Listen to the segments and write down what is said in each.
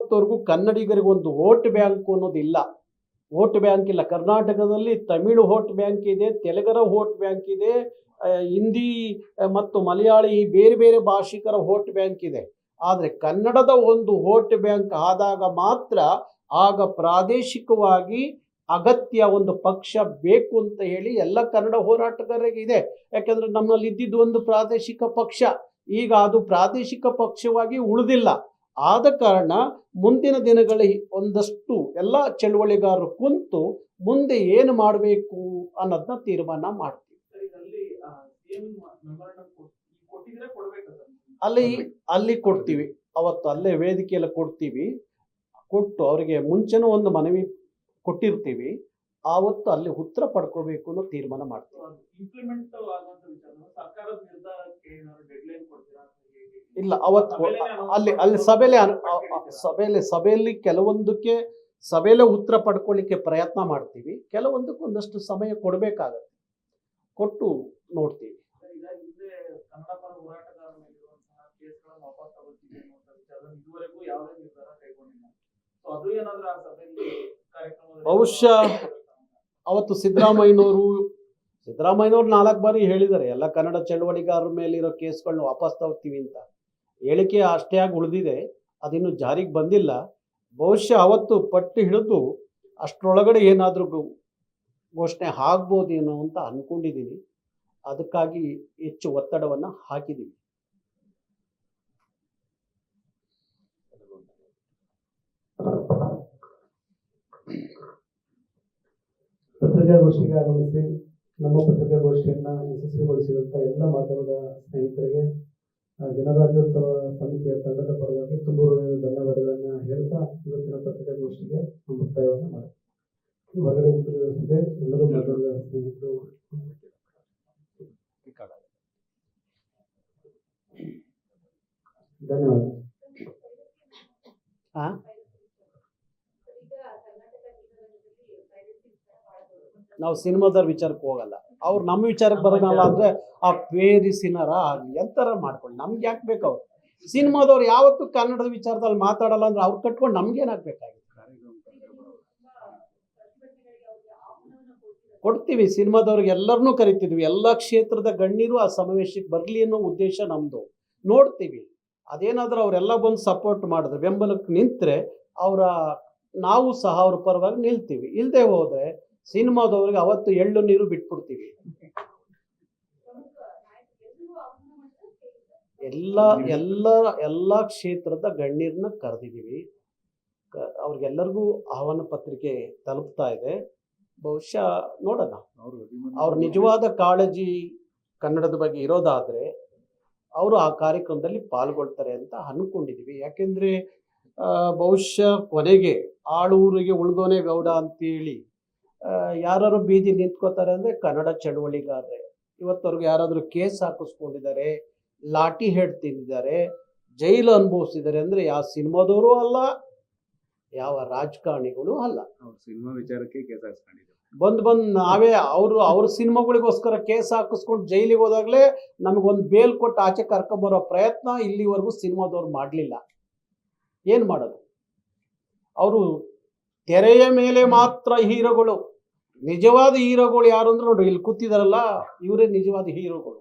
ಇವತ್ತವರೆಗೂ ಕನ್ನಡಿಗರಿಗೆ ಒಂದು vote bank ಅನ್ನೋದಿಲ್ಲ. ವೋಟ್ ಬ್ಯಾಂಕ್ ಇಲ್ಲ. ಕರ್ನಾಟಕದಲ್ಲಿ ತಮಿಳು ವೋಟ್ ಬ್ಯಾಂಕ್ ಇದೆ, ತೆಲುಗರ ವೋಟ್ ಬ್ಯಾಂಕ್ ಇದೆ ಹಿಂದಿ ಮತ್ತು ಮಲಯಾಳಿ ಬೇರೆ ಬೇರೆ ಭಾಷಿಕರ ವೋಟ್ ಬ್ಯಾಂಕ್ ಇದೆ. ಆದರೆ ಕನ್ನಡದ ಒಂದು ವೋಟ್ ಬ್ಯಾಂಕ್ ಆದಾಗ ಮಾತ್ರ ಆಗ ಪ್ರಾದೇಶಿಕವಾಗಿ ಅಗತ್ಯ ಒಂದು ಪಕ್ಷ ಬೇಕು ಅಂತ ಹೇಳಿ ಎಲ್ಲ ಕನ್ನಡ ಹೋರಾಟಗಾರರಿಗೆ ಇದೆ. ಯಾಕಂದ್ರೆ ನಮ್ಮಲ್ಲಿ ಇದ್ದಿದ್ದು ಒಂದು ಪ್ರಾದೇಶಿಕ ಪಕ್ಷ. ಈಗ ಅದು ಪ್ರಾದೇಶಿಕ ಪಕ್ಷವಾಗಿ ಉಳಿದಿಲ್ಲ. ಆದ ಕಾರಣ ಮುಂದಿನ ದಿನಗಳಲ್ಲಿ ಒಂದಷ್ಟು ಎಲ್ಲ ಚಳುವಳಿಗಾರರು ಕುಂತು ಮುಂದೆ ಏನು ಮಾಡಬೇಕು ಅನ್ನೋದನ್ನ ತೀರ್ಮಾನ ಮಾಡ್ತೀವಿ. ಅಲ್ಲಿ ಅಲ್ಲಿ ಕೊಡ್ತೀವಿ. ಅವತ್ತು ಅಲ್ಲೇ ವೇದಿಕೆಯಲ್ಲಿ ಕೊಡ್ತೀವಿ. ಕೊಟ್ಟು ಅವರಿಗೆ ಮುಂಚೆನೂ ಒಂದು ಮನವಿ ಕೊಟ್ಟಿರ್ತೀವಿ. ಆವತ್ತು ಅಲ್ಲಿ ಉತ್ತರ ಪಡ್ಕೋಬೇಕು ಅನ್ನೋ ತೀರ್ಮಾನ ಮಾಡ್ತೀವಿ. ಇಲ್ಲ ಅವತ್ತು ಅಲ್ಲಿ ಅಲ್ಲಿ ಸಭೆಲೆ ಹೇಳಿದ್ದೀರಾ? ಸಭೆಯಲ್ಲಿ ಸಭೆಯಲ್ಲಿ ಕೆಲವೊಂದಕ್ಕೆ ಸಭೆಯಲ್ಲೇ ಉತ್ತರ ಪಡ್ಕೊಳ್ಳಿಕ್ಕೆ ಪ್ರಯತ್ನ ಮಾಡ್ತೀವಿ. ಕೆಲವೊಂದಕ್ಕೆ ಒಂದಷ್ಟು ಸಮಯ ಕೊಡಬೇಕಾಗತ್ತೆ. ಕೊಟ್ಟು ನೋಡ್ತೀವಿ. ಬಹುಶಃ ಅವತ್ತು ಸಿದ್ದರಾಮಯ್ಯನವರು ಸಿದ್ದರಾಮಯ್ಯನವ್ರು ನಾಲ್ಕು ಬಾರಿ ಹೇಳಿದ್ದಾರೆ ಎಲ್ಲ ಕನ್ನಡ ಚಳವಳಿಗಾರರ ಮೇಲಿರೋ ಕೇಸ್ಗಳನ್ನ ವಾಪಸ್ ತಗೋತೀವಿ ಅಂತ. ಹೇಳಿಕೆ ಅಷ್ಟೇ ಆಗಿ ಉಳಿದಿದೆ. ಅದಿನ್ನು ಜಾರಿಗೆ ಬಂದಿಲ್ಲ. ಬಹುಶಃ ಅವತ್ತು ಪಟ್ಟು ಹಿಡಿದು ಅಷ್ಟರೊಳಗಡೆ ಏನಾದರೂ ಘೋಷಣೆ ಆಗ್ಬೋದೇನೋ ಅಂತ ಅಂದ್ಕೊಂಡಿದ್ದೀನಿ ಅದಕ್ಕಾಗಿ ಹೆಚ್ಚು ಒತ್ತಡವನ್ನು ಹಾಕಿದ್ದೀವಿ ಪತ್ರಿಕಾಗೋಷ್ಠಿಗೆ ಆಗಮಿಸಿ, ನಮ್ಮ ಪತ್ರಿಕಾಗೋಷ್ಠಿಯನ್ನ ಯಶಸ್ವಿಗೊಳಿಸಿದಂಥ ಎಲ್ಲ ಮಾಧ್ಯಮದ ಸ್ನೇಹಿತರಿಗೆ ಗಣರಾಜ್ಯೋತ್ಸವ ಸಮಿತಿಯ ತಂಡದ ಪರವಾಗಿ ತುಂಬ ಧನ್ಯವಾದಗಳನ್ನ ಹೇಳ್ತಾ ಇವತ್ತಿನ ಪತ್ರಿಕಾಗೋಷ್ಠಿಗೆ ಮುಕ್ತಾಯವನ್ನು ಮಾಡಿ ಹೊರಗಡೆ ಊಟದ ವ್ಯವಸ್ಥೆ ಎಲ್ಲರೂ ಮಾಧ್ಯಮದ ಸ್ನೇಹಿತರು ಧನ್ಯವಾದ ಆ? ನಾವು ಸಿನಿಮಾದವ್ರ ವಿಚಾರಕ್ಕೆ ಹೋಗಲ್ಲ. ಅವ್ರು ನಮ್ಮ ವಿಚಾರಕ್ಕೆ ಬರೋಣಲ್ಲ ಅಂದ್ರೆ ಆ ಪೇರಿಸಿನರ ಎಂತರ ಮಾಡ್ಕೊಂಡು ನಮ್ಗೆ ಯಾಕೆ ಬೇಕು ಅವ್ರು? ಸಿನಿಮಾದವ್ರು ಯಾವತ್ತೂ ಕನ್ನಡದ ವಿಚಾರದಲ್ಲಿ ಮಾತಾಡಲ್ಲ ಅಂದ್ರೆ ಅವ್ರು ಕಟ್ಕೊಂಡು ನಮ್ಗೇನಾಗ್ಬೇಕಾಗಿತ್ತು ಕೊಡ್ತೀವಿ, ಸಿನಿಮಾದವ್ರಿಗೆ ಎಲ್ಲರನ್ನೂ ಕರಿತಿದ್ವಿ. ಎಲ್ಲ ಕ್ಷೇತ್ರದ ಗಣ್ಯರು ಆ ಸಮಾವೇಶಕ್ಕೆ ಬರಲಿ ಅನ್ನೋ ಉದ್ದೇಶ ನಮ್ಮದು ನೋಡ್ತೀವಿ. ಅದೇನಾದ್ರೂ ಅವರೆಲ್ಲ ಬಂದು ಸಪೋರ್ಟ್ ಮಾಡಿದ್ರೆ, ಬೆಂಬಲಕ್ಕೆ ನಿಂತರೆ, ಅವರ ನಾವು ಸಹ ಅವ್ರ ಪರವಾಗಿ ನಿಲ್ತೀವಿ. ಇಲ್ಲದೆ ಹೋದ್ರೆ ಸಿನಿಮಾದವ್ರಿಗೆ ಅವತ್ತು ಎಳ್ಳು ನೀರು ಬಿಟ್ಬಿಡ್ತೀವಿ. ಎಲ್ಲ ಎಲ್ಲ ಎಲ್ಲ ಕ್ಷೇತ್ರದ ಗಣ್ಯರನ್ನ ಕರೆದಿದ್ದೀವಿ. ಅವ್ರಿಗೆಲ್ಲರಿಗೂ ಆಹ್ವಾನ ಪತ್ರಿಕೆ ತಲುಪ್ತಾ ಇದೆ. ಬಹುಶಃ ನೋಡೋಣ. ಅವ್ರ ನಿಜವಾದ ಕಾಳಜಿ ಕನ್ನಡದ ಬಗ್ಗೆ ಇರೋದಾದ್ರೆ ಅವರು ಆ ಕಾರ್ಯಕ್ರಮದಲ್ಲಿ ಪಾಲ್ಗೊಳ್ತಾರೆ ಅಂತ ಅನ್ಕೊಂಡಿದೀವಿ ಯಾಕೆಂದ್ರೆ ಬಹುಶಃ ಕೊನೆಗೆ ಆಳೂರಿಗೆ ಉಳ್ದೋನೆ ಗೌಡ ಅಂತೇಳಿ ಯಾರು ಬೀದಿ ನಿಂತ್ಕೋತಾರೆ ಅಂದ್ರೆ ಕನ್ನಡ ಚಳವಳಿಗಾರರೇ. ಇವತ್ತವ್ರಿಗೆ ಯಾರಾದರೂ ಕೇಸ್ ಹಾಕಿಸ್ಕೊಂಡಿದ್ದಾರೆ ಲಾಠಿ ಹೆಡ್ ತಿಂದಿದ್ದಾರೆ ಜೈಲು ಅನುಭವಿಸಿದ್ದಾರೆ ಅಂದ್ರೆ ಯಾವ ಸಿನಿಮಾದವರು ಅಲ್ಲ ಯಾವ ರಾಜಕಾರಣಿಗಳು ಅಲ್ಲ. ಸಿನಿಮಾ ವಿಚಾರಕ್ಕೆ ಕೇಸ್ ಹಾಕಿಸ್ಕೊಂಡಿದ್ದಾರೆ. ಬಂದ್ ಬಂದ್ ನಾವೇ ಅವರು ಅವ್ರ ಸಿನಿಮಾಗಳಿಗೋಸ್ಕರ ಕೇಸ್ ಹಾಕಿಸ್ಕೊಂಡು ಜೈಲಿಗೆ ಹೋದಾಗಲೇ ನಮಗೊಂದು ಬೇಲ್ ಕೊಟ್ಟು ಆಚೆ ಕರ್ಕೊಂಬರೋ ಪ್ರಯತ್ನ ಇಲ್ಲಿವರೆಗೂ ಸಿನಿಮಾದವ್ರು ಮಾಡಲಿಲ್ಲ. ಏನು ಮಾಡೋದು? ಅವರು ತೆರೆಯ ಮೇಲೆ ಮಾತ್ರ ಹೀರೋಗಳು. ನಿಜವಾದ ಹೀರೋಗಳು ಯಾರು ಅಂದ್ರೆ ನೋಡಿ ಇಲ್ಲಿ ಕೂತಿದಾರಲ್ಲ, ಇವರೇ ನಿಜವಾದ ಹೀರೋಗಳು.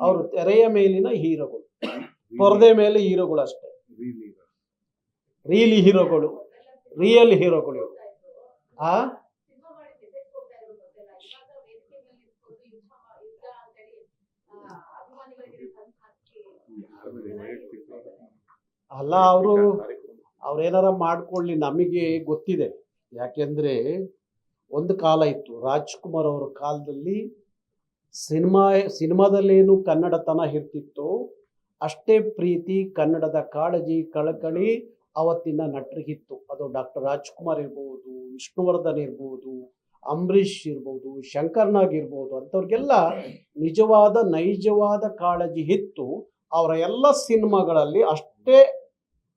ಅವರು ತೆರೆಯ ಮೇಲಿನ ಹೀರೋಗಳು. ಪೊರದೆ ಮೇಲೆ ಹೀರೋಗಳು ಅಷ್ಟೇ. ರೀಲಿ ಹೀರೋಗಳು ರಿಯಲ್ ಹೀರೋಗಳು. ಆ? ಅಲ್ಲ, ಅವರು ಅವ್ರೇನಾರ ಮಾಡ್ಕೊಳ್ಳಿ, ನಮಗೆ ಗೊತ್ತಿದೆ. ಯಾಕೆಂದ್ರೆ ಒಂದು ಕಾಲ ಇತ್ತು. ರಾಜ್ಕುಮಾರ್ ಅವರ ಕಾಲದಲ್ಲಿ ಸಿನಿಮಾ, ಸಿನಿಮಾದಲ್ಲೇನು ಕನ್ನಡತನ ಇರ್ತಿತ್ತು ಅಷ್ಟೇ ಪ್ರೀತಿ, ಕನ್ನಡದ ಕಾಳಜಿ, ಕಳಕಳಿ ಅವತ್ತಿನ ನಟರಿಗಿತ್ತು ಅದು ಡಾಕ್ಟರ್ ರಾಜ್ಕುಮಾರ್ ಇರ್ಬೋದು, ವಿಷ್ಣುವರ್ಧನ್ ಇರ್ಬೋದು, ಅಂಬರೀಷ್ ಇರ್ಬೋದು ಶಂಕರ್ನಾಗ್ ಇರ್ಬೋದು ಅಂಥವ್ರಿಗೆಲ್ಲ ನಿಜವಾದ, ನೈಜವಾದ ಕಾಳಜಿ ಇತ್ತು. ಅವರ ಎಲ್ಲ ಸಿನಿಮಾಗಳಲ್ಲಿ ಅಷ್ಟೇ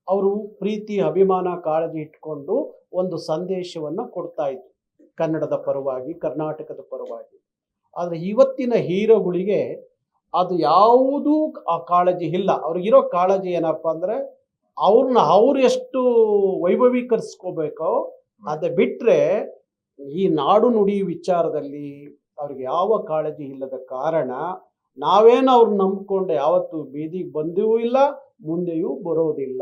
ಅವರು ಪ್ರೀತಿ, ಅಭಿಮಾನ, ಕಾಳಜಿ ಇಟ್ಕೊಂಡು ಒಂದು ಸಂದೇಶವನ್ನು ಕೊಡ್ತಾ ಇದ್ರು. ಕನ್ನಡದ ಪರವಾಗಿ, ಕರ್ನಾಟಕದ ಪರವಾಗಿ. ಆದರೆ ಇವತ್ತಿನ ಹೀರೋಗಳಿಗೆ ಅದು ಯಾವುದೂ ಆ ಕಾಳಜಿ ಇಲ್ಲ. ಅವ್ರಿಗಿರೋ ಕಾಳಜಿ ಏನಪ್ಪ ಅಂದರೆ ಅವ್ರನ್ನ ಅವ್ರು ಎಷ್ಟು ವೈಭವೀಕರಿಸ್ಕೋಬೇಕೋ ಅದು ಬಿಟ್ಟರೆ ಈ ನಾಡು ನುಡಿ ವಿಚಾರದಲ್ಲಿ ಅವ್ರಿಗೆ ಯಾವ ಕಾಳಜಿ ಇಲ್ಲದ ಕಾರಣ ನಾವೇನು ಅವ್ರನ್ನ ನಂಬಿಕೊಂಡು ಯಾವತ್ತೂ ಬೀದಿಗೆ ಬಂದೂ ಇಲ್ಲ, ಮುಂದೆಯೂ ಬರೋದಿಲ್ಲ.